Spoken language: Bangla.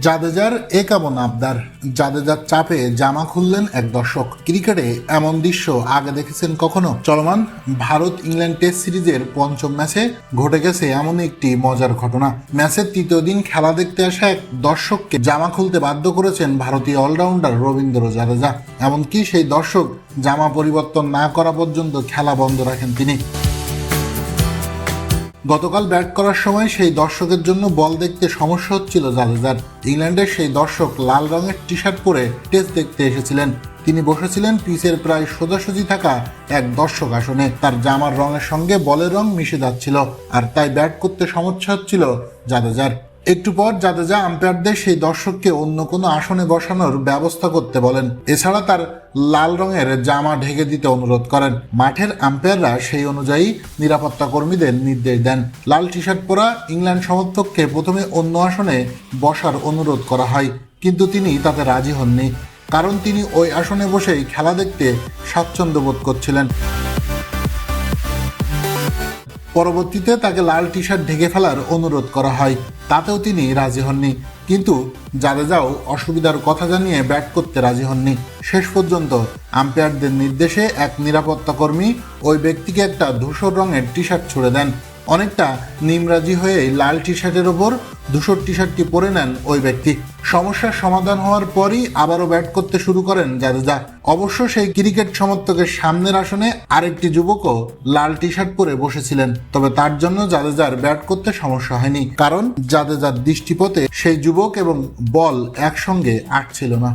জাদেজার এ কেমন আবদার? জাদেজার চাপে জামা খুললেন এক দর্শক। ক্রিকেটে এমন দৃশ্য আগে দেখেছেন কখনো? চলমান ভারত ইংল্যান্ড টেস্ট সিরিজের পঞ্চম ম্যাচে ঘটে গেছে এমন একটি মজার ঘটনা। ম্যাচের তৃতীয় দিন খেলা দেখতে আসা এক দর্শককে জামা খুলতে বাধ্য করেছেন ভারতীয় অলরাউন্ডার রবীন্দ্র জাদেজা। এমনকি সেই দর্শক জামা পরিবর্তন না করা পর্যন্ত খেলা বন্ধ রাখেন তিনি। গতকাল ব্যাট করার সময় সেই দর্শকের জন্য বল দেখতে সমস্যা হচ্ছিল জাদেজার। ইংল্যান্ডের সেই দর্শক লাল রঙের টি শার্ট পরে টেস্ট দেখতে এসেছিলেন। তিনি বসেছিলেন পিচের প্রায় সোজাসুজি থাকা এক দর্শক আসনে। তার জামার রঙের সঙ্গে বলের রং মিশে যাচ্ছিল, আর তাই ব্যাট করতে সমস্যা হচ্ছিল জাদেজার। একটু পর জাদেজা আম্পায়ারদের সেই দর্শককে অন্য কোনো আসনে বসানোর ব্যবস্থা করতে বলেন। এছাড়া তার লাল রঙের জামা ঢেকে দিতে অনুরোধ করেন। মাঠের আম্পায়াররা সেই অনুযায়ী নিরাপত্তা কর্মীদের নির্দেশ দেন। লাল টি শার্ট পরা ইংল্যান্ড সমর্থককে প্রথমে অন্য আসনে বসার অনুরোধ করা হয়, কিন্তু তিনি তাতে রাজি হননি, কারণ তিনি ওই আসনে বসেই খেলা দেখতে স্বাচ্ছন্দ্য বোধ করছিলেন। পরবর্তীতে তাকে লাল টি শার্ট ঢেকে ফেলার অনুরোধ করা হয়। তাতেও তিনি রাজি হননি। কিন্তু জাদেজাও অসুবিধার কথা জানিয়ে ব্যাট করতে রাজি হননি। শেষ পর্যন্ত আম্পায়ারদের নির্দেশে এক নিরাপত্তা কর্মী ওই ব্যক্তিকে একটা ধূসর রঙের টি শার্ট ছুড়ে দেন। অনেকটা নিমরাজি হয়ে লাল টি শার্টের ওপর ধূসর টি শার্টটি পরে নেন ওই ব্যক্তি। সমস্যার সমাধান হওয়ার পরই আবারও ব্যাট করতে শুরু করেন জাদেজা। অবশ্য সেই ক্রিকেট সমর্থকের সামনের আসনে আরেকটি যুবকও লাল টি শার্ট পরে বসেছিলেন। তবে তার জন্য জাদেজার ব্যাট করতে সমস্যা হয়নি, কারণ জাদেজার দৃষ্টিপথে সেই যুবক এবং বল একসঙ্গে আটছিল না।